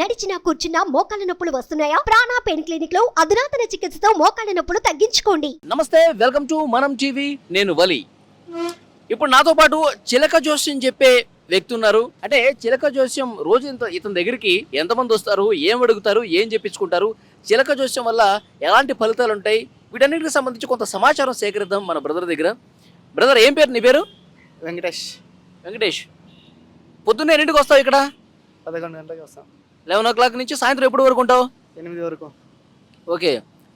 నడిచినా కూర్చున్నా మోకాళ్ళ నొప్పులు వస్తున్నాయా? ప్రాణా పెయిన్ క్లినిక్లో అధునాతన చికిత్సతో మోకాళ్ళ నొప్పులు తగ్గించుకోండి. నమస్తే వెల్కమ్ టు మనం టీవీ. నేను వలి. ఇప్పుడు నాతో పాటు చిలక జోస్యం చెప్పే వ్యక్తి ఉన్నారు. అంటే చిలక జోస్యం రోజు ఇంత ఇతని దగ్గరికి ఎంతమంది వస్తారు? ఏం అడుగుతారు? ఏం చెప్పించుకుంటారు? చిలక జోస్యం వల్ల ఎలాంటి ఫలితాలు ఉంటాయి? వీటన్నిటికి సంబంధించి కొంత సమాచారం సేకరిద్దాం మన బ్రదర్ దగ్గర. బ్రదర్ ఏం పేరు? నీ పేరు? వెంకటేష్. వెంకటేష్. పొద్దున్న ఎన్నింటికి వస్తావు ఇక్కడ? పదకొండు గంటలకు వస్తాం. లెవెన్ ఓ క్లాక్ నుంచి సాయంత్రం ఎప్పుడు వరకు ఉంటావు? ఎనిమిది వరకు. ఓకే.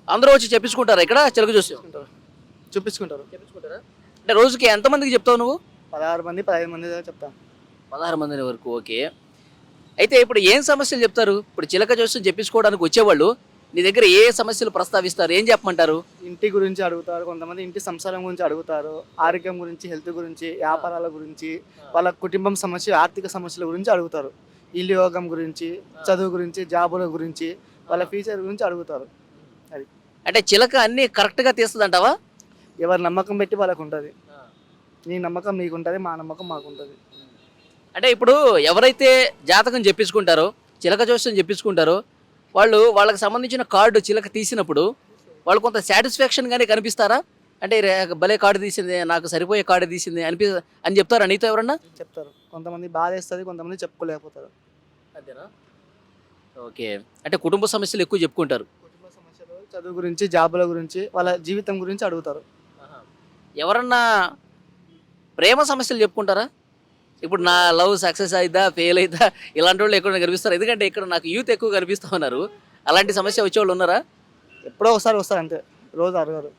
అందరూ వచ్చి చెప్పించుకుంటారా ఇక్కడ? చిలక చూసుకుంటారు చూపించుకుంటారు. చెప్పించుకుంటారా? అంటే రోజుకి ఎంతమందికి చెప్తావు నువ్వు? పదహారు మంది పదహైదు మంది చెప్తాం పదహారు మంది వరకు ఓకే. అయితే ఇప్పుడు ఏం సమస్యలు చెప్తారు? ఇప్పుడు చిలక జోస్యం చెప్పించుకోవడానికి వచ్చేవాళ్ళు నీ దగ్గర ఏ సమస్యలు ప్రస్తావిస్తారు? ఏం చెప్పమంటారు? ఇంటి గురించి అడుగుతారు కొంతమంది ఇంటి సంసారం గురించి అడుగుతారు ఆరోగ్యం గురించి హెల్త్ గురించి వ్యాపారాల గురించి వాళ్ళ కుటుంబం సమస్య ఆర్థిక సమస్యల గురించి అడుగుతారు. ఇల్లు యోగం గురించి చదువు గురించి జాబుల గురించి వాళ్ళ ఫ్యూచర్ గురించి అడుగుతారు. అంటే చిలక అన్ని కరెక్ట్గా తీస్తుందంటావా? ఎవరి నమ్మకం పెట్టి వాళ్ళకు ఉంటుంది. నీ నమ్మకం నీకు ఉంటుంది మా నమ్మకం మాకు ఉంటుంది అంటే ఇప్పుడు ఎవరైతే జాతకం చెప్పించుకుంటారో చిలక జోస్యం చెప్పించుకుంటారో వాళ్ళు వాళ్ళకి సంబంధించిన కార్డు చిలక తీసినప్పుడు వాళ్ళు కొంత సాటిస్ఫాక్షన్గానే కనిపిస్తారా? అంటే భలే కార్డు తీసింది నాకు సరిపోయే కార్డు తీసింది అనిపి అని చెప్తారా నీతో ఎవరన్నా? చెప్తారు. కొంతమంది బాధ వేస్తుంది కొంతమంది చెప్పుకోలేకపోతారు. అంతేనా ఓకే. అంటే కుటుంబ సమస్యలు ఎక్కువ చెప్పుకుంటారు. కుటుంబ సమస్యలు చదువు గురించి జాబుల గురించి వాళ్ళ జీవితం గురించి అడుగుతారు. ఎవరన్నా ప్రేమ సమస్యలు చెప్పుకుంటారా? ఇప్పుడు నా లవ్ సక్సెస్ అయిద్దా ఫెయిల్ అయిద్దా ఇలాంటి వాళ్ళు ఎక్కడ కనిపిస్తారు? ఎందుకంటే ఇక్కడ నాకు యూత్ ఎక్కువ కనిపిస్తూ ఉన్నారు. అలాంటి సమస్య వచ్చేవాళ్ళు ఉన్నారా? ఎప్పుడో ఒకసారి వస్తారు అంతే. రోజు అడగరు.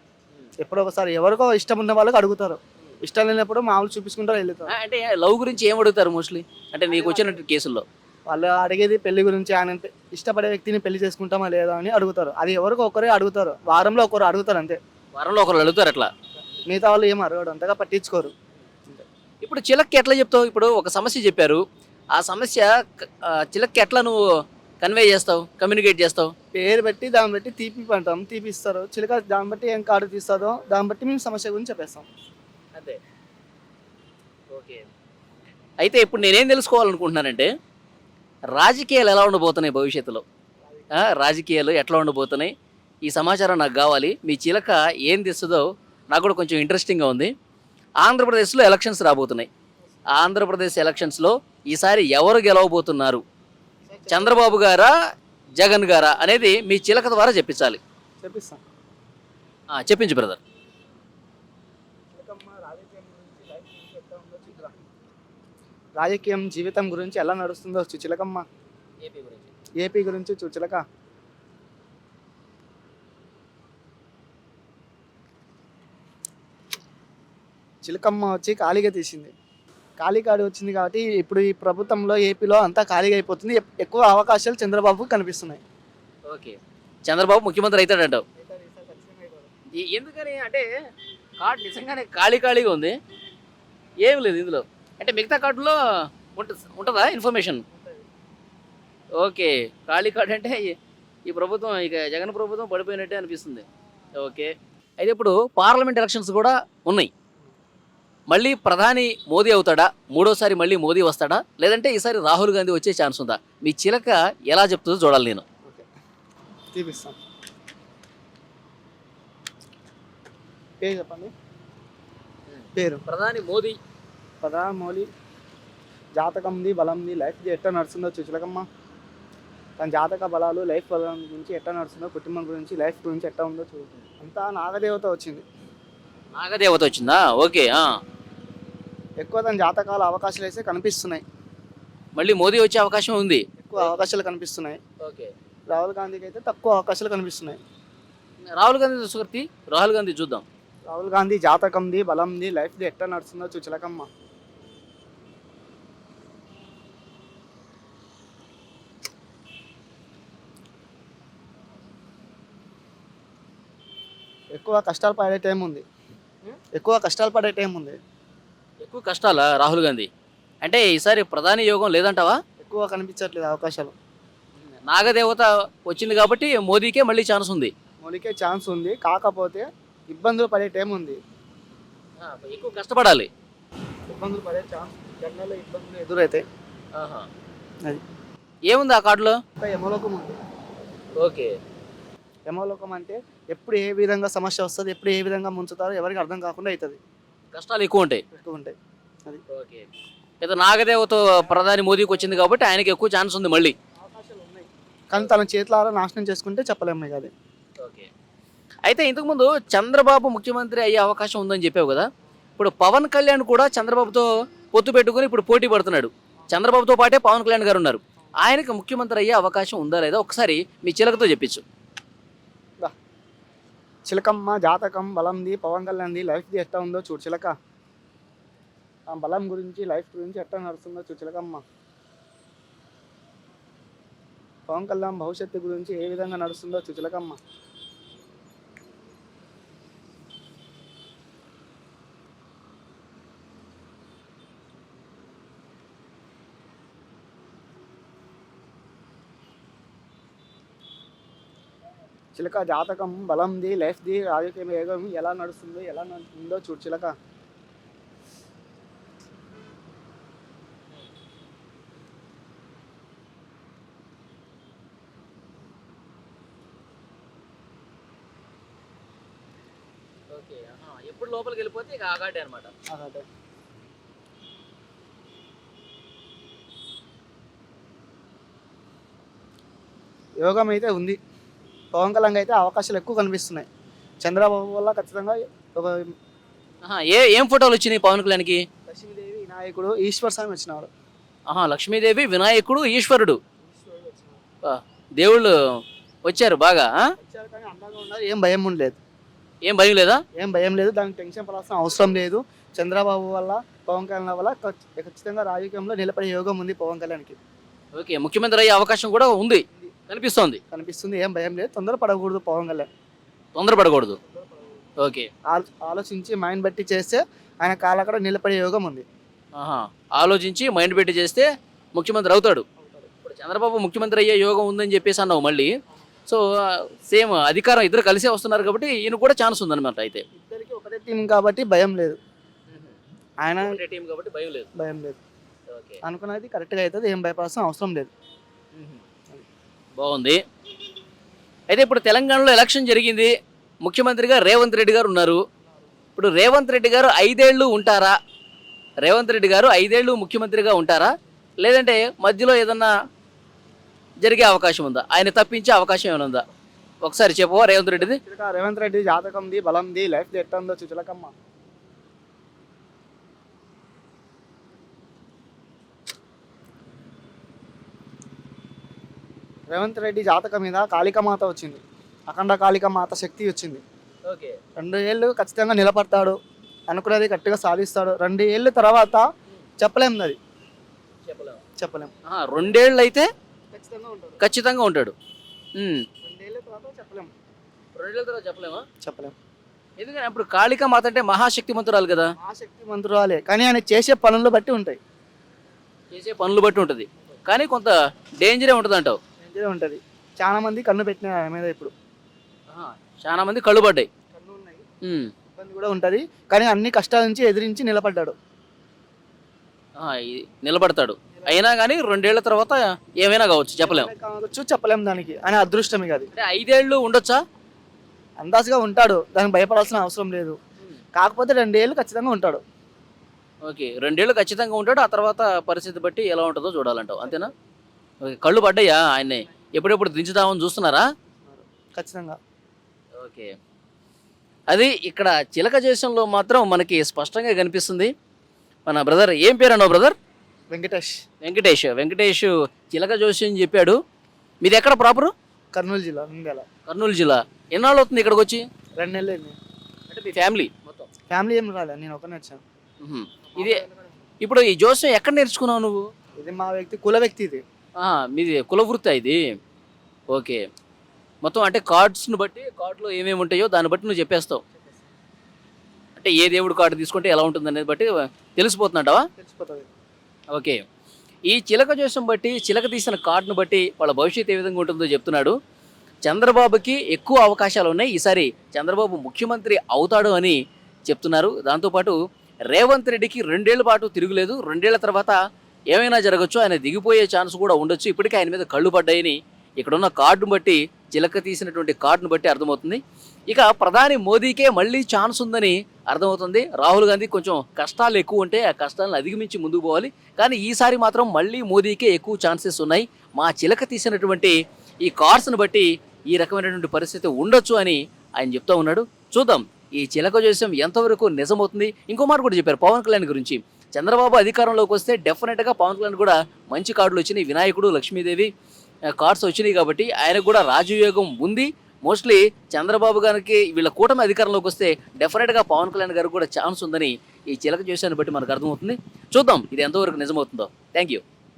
ఎప్పుడో ఒకసారి ఎవరికో ఇష్టం ఉన్న వాళ్ళకి అడుగుతారు. ఇష్టం లేనప్పుడు మామూలు చూపించుకుంటారు వెళ్తారు. అంటే లవ్ గురించి ఏం అడుగుతారు మోస్ట్లీ? అంటే నీకు వచ్చినట్టు కేసుల్లో. వాళ్ళు అడిగేది పెళ్ళి గురించి ఆయన ఇష్టపడే వ్యక్తిని పెళ్ళి చేసుకుంటామా లేదా అని అడుగుతారు. అది ఎవరికో ఒకరే అడుగుతారు. వారంలో ఒకరు అడుగుతారు అంతే. వారంలో ఒకరు అడుగుతారు అట్లా? మిగతా వాళ్ళు ఏం అడగడు అంతగా పట్టించుకోరు. ఇప్పుడు చిలక్కి ఎట్లా చెప్తావు? ఇప్పుడు ఒక సమస్య చెప్పారు. ఆ సమస్య చిలక్కి ఎట్లా నువ్వు కన్వే చేస్తావు? కమ్యూనికేట్ చేస్తావు? పేరు పెట్టి దాన్ని బట్టి తీపి అంటాం తీపి ఇస్తారు. చిలక దాన్ని బట్టి ఏం కార్డు తీస్తుందో దాన్ని బట్టి మేము సమస్య గురించి చెప్పేస్తాం. అంతే ఓకే. అయితే ఇప్పుడు నేనేం తెలుసుకోవాలనుకుంటున్నానంటే రాజకీయాలు ఎలా ఉండబోతున్నాయి భవిష్యత్తులో? రాజకీయాలు ఎట్లా ఉండబోతున్నాయి? ఈ సమాచారం నాకు కావాలి. మీ చిలక ఏం తెస్తుందో నాకు కూడా కొంచెం ఇంట్రెస్టింగ్గా ఉంది. ఆంధ్రప్రదేశ్లో ఎలక్షన్స్ రాబోతున్నాయి. ఆంధ్రప్రదేశ్ ఎలక్షన్స్లో ఈసారి ఎవరు గెలవబోతున్నారు? చంద్రబాబు గారా జగన్ గారా అనేది మీ చిలక ద్వారా చెప్పించాలి. చెప్పిస్తాం. చెప్పించు బ్రదర్ రాజకీయం జీవితం గురించి ఎలా నడుస్తుందో చిలకమ్మ ఏపీ గురించి. చూ చిలక చిలకమ్మ వచ్చి ఖాళీగా తీసింది. ఖాళీ కాడి వచ్చింది కాబట్టి ఇప్పుడు ఈ ప్రభుత్వంలో ఏపీలో అంతా ఖాళీగా అయిపోతుంది. ఎక్- ఎక్కువ అవకాశాలు చంద్రబాబుకు కనిపిస్తున్నాయి. ఓకే. చంద్రబాబు ముఖ్యమంత్రి అవుతాడంటావు ఎందుకని అంటే కార్డు నిజంగానే ఖాళీ ఖాళీగా ఉంది. ఏం లేదు ఇందులో. అంటే మిగతా కార్డులో ఉంట ఉంటుందా ఇన్ఫర్మేషన్? ఓకే ఖాళీ కార్డు అంటే ఈ- ప్రభుత్వం ఇక జగన్ ప్రభుత్వం పడిపోయినట్టే అనిపిస్తుంది. ఓకే అయితే ఇప్పుడు పార్లమెంట్ ఎలక్షన్స్ కూడా ఉన్నాయి. మళ్ళీ ప్రధాని మోదీ అవుతాడా? మూడోసారి మళ్ళీ మోదీ వస్తాడా? లేదంటే ఈసారి రాహుల్ గాంధీ వచ్చే ఛాన్స్ ఉందా? మీ చిలక ఎలా చెప్తుందో చూడాలి నేను. ఓకే తీపిస్తాం. పేరు చెప్పండి. పేరు. ప్రధాని మోదీ ప్రధాన మౌలి జాతకంది బలంది లైఫ్ ఎట్లా నడుస్తుందో చూచలకమ్మ. తన జాతక బలాలు లైఫ్ బలం గురించి ఎట్లా నడుస్తుందో కుటుంబం గురించి లైఫ్ గురించి ఎట్లా ఉందో చూస్తుంది అంతా నాగదేవత వచ్చింది. నాగదేవత వచ్చిందా? ఓకే. ఎక్కువ తన జాతకాల అవకాశాలు అయితే కనిపిస్తున్నాయి. మళ్ళీ మోదీ వచ్చే అవకాశం ఉంది. ఎక్కువ అవకాశాలు కనిపిస్తున్నాయి. ఓకే. రాహుల్ గాంధీకి అయితే తక్కువ అవకాశాలు కనిపిస్తున్నాయి. రాహుల్ గాంధీ సుకర్తి రాహుల్ గాంధీ చూద్దాం. రాహుల్ గాంధీ జాతకంది బలంది లైఫ్ది ఎట్లా నడుస్తుందో చూచలకమ్మ. ఎక్కువ కష్టాలు పడే టైం ఉంది. ఎక్కువ కష్టాలు పడే టైం ఉంది. ఎక్కువ కష్టాలా రాహుల్ గాంధీ? అంటే ఈసారి ప్రధాని యోగం లేదంటావా? ఎక్కువ కనిపించట్లేదు అవకాశాలు. నాగదేవత వచ్చింది కాబట్టి మోదీకే మళ్ళీ ఛాన్స్ ఉంది. మోడీకే ఛాన్స్ ఉంది. కాకపోతే ఇబ్బందులు పడే టైం ఉంది. ఎక్కువ కష్టపడాలి. ఇబ్బందులు పడే ఛాన్స్ జనరల్ ఇబ్బందులు ఎదురైతాయి. అది. ఏముంది ఆ కార్డులో? ఒక యమలోకం ఉంది. ఓకే. యమలోకం అంటే ఎప్పుడు ఏ విధంగా సమస్య వస్తుంది ఎప్పుడు ఏ విధంగా ముంచుతారో ఎవరికి అర్థం కాకుండా అవుతుంది. కష్టాలు ఎక్కువ ఉంటాయి. ఎక్కువ ఉంటాయి. ఓకే. అయితే నాగదేవతో ప్రధాని మోదీకి వచ్చింది కాబట్టి ఆయనకి ఎక్కువ ఛాన్స్ ఉంది మళ్ళీ. అవకాశాలు ఉన్నాయి. కానీ తన చేతులారా నాశనం చేసుకుంటే చెప్పలేము ఇక అది. ఓకే. అయితే ఇంతకుముందు చంద్రబాబు ముఖ్యమంత్రి అయ్యే అవకాశం ఉందని చెప్పావు కదా? ఇప్పుడు పవన్ కళ్యాణ్ కూడా చంద్రబాబుతో పొత్తు పెట్టుకుని ఇప్పుడు పోటీ పడుతున్నాడు. చంద్రబాబుతో పాటే పవన్ కళ్యాణ్ గారు ఉన్నారు. ఆయనకి ముఖ్యమంత్రి అయ్యే అవకాశం ఉందా లేదా? ఒకసారి మీ చిలకతో చెప్పించు. చిలకమ్మ జాతకం బలంది పవన్ కళ్యాణ్ది లైఫ్ది ఎట్లా ఉందో చూడు చిలక. ఆ బలం గురించి లైఫ్ గురించి ఎట్లా నడుస్తుందో చూడు చిలకమ్మ. పవన్ కళ్యాణ్ భవిష్యత్తు గురించి ఏ విధంగా నడుస్తుందో చూడు చిలకమ్మ. చిలక జాతకం బలంది లైఫ్ది రాజకీయ వేగం ఎలా నడుస్తుందో ఎలా నడుస్తుందో చూడు చిలక. ఓకే ఎప్పుడు లోపలికి వెళ్ళిపోతే ఇక ఆగాడే అనమాట అదే యోగం అయితే ఉంది. పవన్ కళ్యాణ్ అయితే అవకాశాలు ఎక్కువ కనిపిస్తున్నాయి. చంద్రబాబు వల్ల ఖచ్చితంగా ఒక ఏ ఏం ఫోటోలు వచ్చినాయి పవన్ కళ్యాణ్కి? లక్ష్మీదేవి వినాయకుడు ఈశ్వర్ స్వామి వచ్చినాడు ఆహా లక్ష్మీదేవి వినాయకుడు ఈశ్వరుడు. ఆ, దేవుళ్ళు వచ్చారు బాగా ఆ? వచ్చారు కానీ అందంగా ఉన్నారు ఏం భయం ఉండలేదు. ఏం భయం లేదా? ఏం భయం లేదు దానికి టెన్షన్ పడాల్సిన అవసరం లేదు. చంద్రబాబు వల్ల పవన్ కళ్యాణ్ వల్ల ఖచ్- ఖచ్చితంగా రాజకీయంలో నిలబడే యోగం ఉంది పవన్ కళ్యాణ్కి. ఓకే ముఖ్యమంత్రి అయ్యే అవకాశం కూడా ఉంది. కనిపిస్తోంది? కనిపిస్తుంది ఏం భయం లేదు. తొందర పడకూడదు పవన్ కళ్యాణ్. తొందరపడకూడదు ఓకే. ఆలో- ఆలోచించి మైండ్ బట్టి చేస్తే ఆయన కాలక్కడ నిలబడే యోగం ఉంది. ఆహా. ఆలోచించి మైండ్ పెట్టి చేస్తే ముఖ్యమంత్రి అవుతాడు. ఇప్పుడు చంద్రబాబు ముఖ్యమంత్రి అయ్యే యోగం ఉందని చెప్పేసి అన్నావు మళ్ళీ. సో సేమ్ అధికారం ఇద్దరు కలిసే వస్తున్నారు కాబట్టి ఈయన కూడా ఛాన్స్ ఉందన్నమాట అయితే. ఇద్దరికి ఒకటే టీం కాబట్టి భయం లేదు. ఆయన ఒకటే టీం కాబట్టి భయం లేదు. భయం లేదు. ఓకే. అనుకున్నది కరెక్ట్గా అవుతుంది ఏం భయపడాల్సిన అవసరం లేదు. బాగుంది. అయితే ఇప్పుడు తెలంగాణలో ఎలక్షన్ జరిగింది. ముఖ్యమంత్రిగా రేవంత్ రెడ్డి గారు ఉన్నారు. ఇప్పుడు రేవంత్ రెడ్డి గారు ఐదేళ్ళు ఉంటారా? రేవంత్ రెడ్డి గారు ఐదేళ్ళు ముఖ్యమంత్రిగా ఉంటారా? లేదంటే మధ్యలో ఏదన్నా జరిగే అవకాశం ఉందా? ఆయన తప్పించే అవకాశం ఏమైనా ఉందా? ఒకసారి చెప్పవా రేవంత్ రెడ్డిది? రేవంత్ రెడ్డి జాతకంది బలంది లైఫ్ ఎట్టందో ఉందో రేవంత్ రెడ్డి జాతకం మీద కాళికమాత వచ్చింది. అఖండ కాళికమాత శక్తి వచ్చింది. ఓకే. రెండు ఏళ్ళు ఖచ్చితంగా నిలబడతాడు అనుకున్నది గట్టిగా సాధిస్తాడు. రెండు ఏళ్ళు తర్వాత చెప్పలేం అది. చెప్పలేము చెప్పలేం. రెండేళ్ళు అయితే ఖచ్చితంగా ఉంటాడు. ఖచ్చితంగా ఉంటాడు. ఉమ్. రెండేళ్ళ తర్వాత చెప్పలేం. రెండేళ్ళ తర్వాత చెప్పలేమా? చెప్పలేం. ఎందుకని? అప్పుడు కాళికా మాత అంటే మహాశక్తిమంతురాలు కదా. ఆ శక్తి మంత్రాలే. కానీ ఆయన చేసే పనులు బట్టి ఉంటాయి. చేసే పనులు బట్టి ఉంటుంది. కానీ కొంత డేంజరే ఉంటుంది అంటావు మంచిగా ఉంటుంది. చాలా మంది కన్ను పెట్టినారు ఆయన మీద ఇప్పుడు. చాలా మంది కళ్ళు పడ్డాయి. కన్ను ఉన్నాయి. ఉమ్. ఇబ్బంది కూడా ఉంటుంది. కానీ అన్ని కష్టాల నుంచి ఎదిరించి నిలబడ్డాడు. ఆ, నిలబడతాడు. అయినా కానీ రెండేళ్ళ తర్వాత ఏమైనా కావచ్చు చెప్పలేం. కావచ్చు చెప్పలేం దానికి. ఆయన అదృష్టం ఇక అది. అంటే ఐదేళ్ళు ఉండొచ్చా? అందాజుగా ఉంటాడు. దానికి భయపడాల్సిన అవసరం లేదు. కాకపోతే రెండేళ్ళు ఖచ్చితంగా ఉంటాడు. ఓకే రెండేళ్ళు ఖచ్చితంగా ఉంటాడు. ఆ తర్వాత పరిస్థితి బట్టి ఎలా ఉంటుందో చూడాలంటావు. అంతేనా? ఓకే కళ్ళు పడ్డాయా ఆయన్ని? ఎప్పుడెప్పుడు దించుదామని చూస్తున్నారా? ఖచ్చితంగా. ఓకే. అది ఇక్కడ చిలక దేశంలో మాత్రం మనకి స్పష్టంగా కనిపిస్తుంది. మన బ్రదర్ ఏం పేరు అన్నావు బ్రదర్? వెంకటేష్. వెంకటేష్ వెంకటేష్ చిలక జోషి అని చెప్పాడు. మీది ఎక్కడ ప్రాపరు? కర్నూలు జిల్లా నంద్యాల. కర్నూలు జిల్లా. ఎన్నాళ్ళు అవుతుంది ఇక్కడికి వచ్చి? రెండు నెలలు అంటే మీ ఫ్యామిలీ మొత్తం? ఫ్యామిలీ ఏం రాలే నేను ఒకనే వచ్చాను. మ్మ్. ఇది ఇప్పుడు ఈ జోస్యం ఎక్కడ నేర్చుకున్నావు నువ్వు? ఇది మా వ్యక్తి కుల వ్యక్తి ఇది. మీది కుల వృత్తి ఇది. ఓకే. మొత్తం అంటే కార్డ్స్ని బట్టి కార్డులో ఏమేమి ఉంటాయో దాన్ని బట్టి నువ్వు చెప్పేస్తావు. అంటే ఏ దేవుడు కార్డు తీసుకుంటే ఎలా ఉంటుంది అనేది బట్టి తెలిసిపోతుందంటావా? తెలిసిపోతుంది. ఓకే. ఈ చిలక జోస్యం బట్టి చిలక తీసిన కార్డును బట్టి వాళ్ళ భవిష్యత్తు ఏ విధంగా ఉంటుందో చెప్తున్నాడు. చంద్రబాబుకి ఎక్కువ అవకాశాలు ఉన్నాయి. ఈసారి చంద్రబాబు ముఖ్యమంత్రి అవుతాడు అని చెప్తున్నారు. దాంతోపాటు రేవంత్ రెడ్డికి రెండేళ్ళ పాటు తిరుగులేదు. రెండేళ్ళ తర్వాత ఏమైనా జరగచ్చు ఆయన దిగిపోయే ఛాన్స్ కూడా ఉండొచ్చు. ఇప్పటికే ఆయన మీద కళ్ళు పడ్డాయని ఇక్కడున్న కార్డును బట్టి చిలక తీసినటువంటి కార్డును బట్టి అర్థమవుతుంది. ఇక ప్రధాని మోదీకే మళ్ళీ ఛాన్స్ ఉందని అర్థమవుతుంది. రాహుల్ గాంధీ కొంచెం కష్టాలు ఎక్కువ ఉంటే ఆ కష్టాలను అధిగమించి ముందుకు పోవాలి. కానీ ఈసారి మాత్రం మళ్ళీ మోదీకే ఎక్కువ ఛాన్సెస్ ఉన్నాయి. మా చిలక తీసినటువంటి ఈ కార్డ్స్ను బట్టి ఈ రకమైనటువంటి పరిస్థితి ఉండొచ్చు అని ఆయన చెప్తా ఉన్నాడు. చూద్దాం ఈ చిలక జోస్యం ఎంతవరకు నిజమవుతుంది? ఇంకో మాట కూడా చెప్పారు పవన్ కళ్యాణ్ గురించి. చంద్రబాబు అధికారంలోకి వస్తే డెఫినెట్గా పవన్ కళ్యాణ్ కూడా మంచి కార్డులు వచ్చినాయి. వినాయకుడు లక్ష్మీదేవి కార్డ్స్ వచ్చినాయి కాబట్టి ఆయనకు కూడా రాజయోగం ఉంది. మోస్ట్లీ చంద్రబాబు గారికి వీళ్ళ కూటమి అధికారంలోకి వస్తే డెఫినెట్గా పవన్ కళ్యాణ్ గారికి కూడా ఛాన్స్ ఉందని ఈ చిలక చూశాన్ని బట్టి మనకు అర్థమవుతుంది. చూద్దాం ఇది ఎంతవరకు నిజమవుతుందో. Thank you